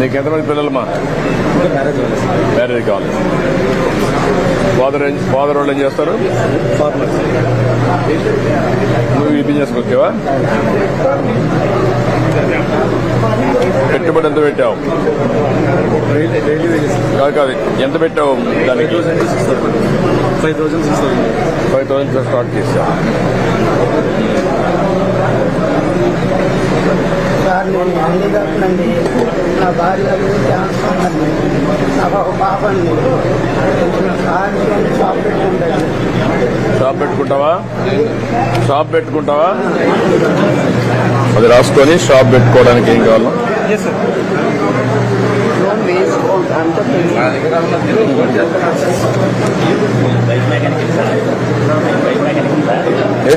నీకు ఎంతమంది పిల్లలమ్మా? మ్యారేజ్ వాళ్ళు సార్ మ్యారేజ్ కావాలి ఫాదర్ ఫాదర్ వాళ్ళు ఏం చేస్తారు? సార్ నువ్వు ఈ బిజినెస్ ఓకేవా పెట్టుబడి ఎంత పెట్టావు? డైలీ డైలీ కాదు కాదు ఎంత పెట్టావు ఫైవ్ దానికి? Six thousand five thousand six thousand five thousand start చేసావు సార్ నేను హ్యాండిక్యాప్నండి నా భార్య క్యాన్సర్ నాకు ఒక పాప అండి కొంచెం సార్ షాప్ పెట్టుకుంటాను షాప్ పెట్టుకుంటావా? షాప్ పెట్టుకుంటావా? అది రాసుకొని షాప్ పెట్టుకోవడానికి ఏం కావాలా? అంటే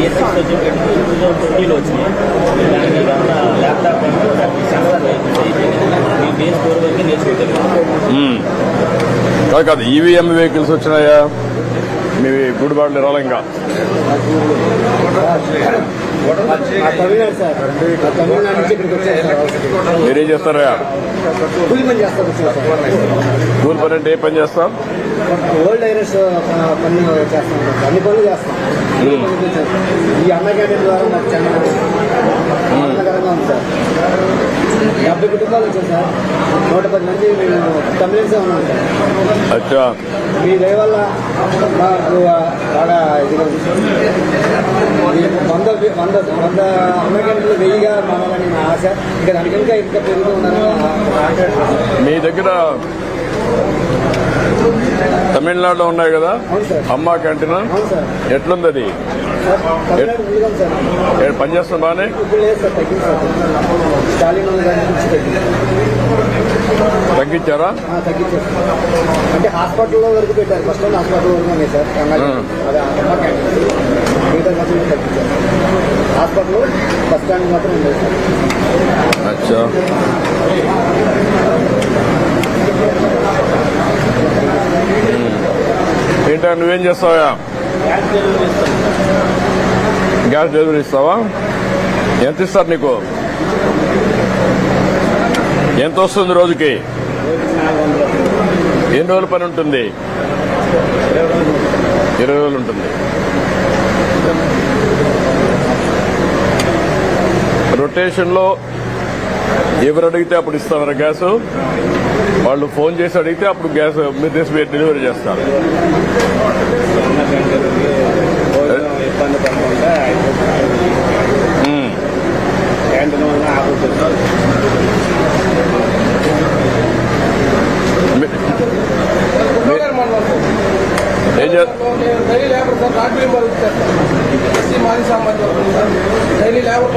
బీఎస్ సిక్స్ వచ్చి టూ థౌసండ్ ట్వంటీలో వచ్చినాయి. దానికి ఇదంతా ల్యాప్టాప్ సెన్సార్ మేము బీఎస్ ఫోర్ వరకు నేర్చుకోగలిగాం. కాదు కాదు. ఈవీఎం వెహికల్స్ వచ్చినాయా? మీ గుడిబాట్లు రాలే ఇంకా. తమిళనాడు సార్ ఆ తమిళనాడు నుంచి ఇక్కడికి వచ్చాను సార్. మీరేం చేస్తారా కూలి పని అంటే ఏ పని చేస్తాం? ఓల్డ్ ఐరస్ పని చేస్తాం. అన్ని పనులు చేస్తాం. ఈ అన్న క్యాంటీన్ ద్వారా మాకు చాలా ఆనందకరంగా ఉంది సార్. డెబ్బై కుటుంబాలు వచ్చాయి సార్. నూట పది మంది మేము తమిళన్సే ఉన్నాం సార్ అచ్చా. మీ దయ వల్ల మాకు బాగా ఇదిగా వంద వంద వంద అమెరికన్లు వెయ్యిగా మారాలని నా ఆశ. ఇంకా దానికి ఇంకా ఇంకా పెరుగుతూ ఉందని మీ దగ్గర తమిళనాడులో ఉన్నాయి కదా? అమ్మా క్యాంటీన్? ఎట్లుంది అది సార్ తమిళనాడు సార్ బాగానే సార్ తగ్గించారా? అంటే హాస్పిటల్లో వరకు పెట్టారు ఫస్ట్ హాస్పిటల్ వరకు సార్ అదే మిగతా మాత్రం తగ్గించారు హాస్పిటల్ బస్ స్టాండ్ మాత్రం ఉండేది సార్ అచ్చా ఏంటా నువ్వేం చేస్తావా గ్యాస్ డెలివరీ ఇస్తావా ఎంత ఇస్తారు నీకు? ఎంత వస్తుంది రోజుకి? ఎన్ని రోజుల పని ఉంటుంది? ఇరవై రోజులు ఉంటుంది. రొటేషన్లో ఎవరు అడిగితే అప్పుడు ఇస్తామరా గ్యాస్? వాళ్ళు ఫోన్ చేసి అడిగితే అప్పుడు గ్యాస్ మీరు తీసి డెలివరీ చేస్తారు. ఇబ్బంది పడకుండా. క్యాంటీన్ వల్ల ఆపుతుంది మీ- ఏం చే డైలీ లేబర్ డైలీ లేబర్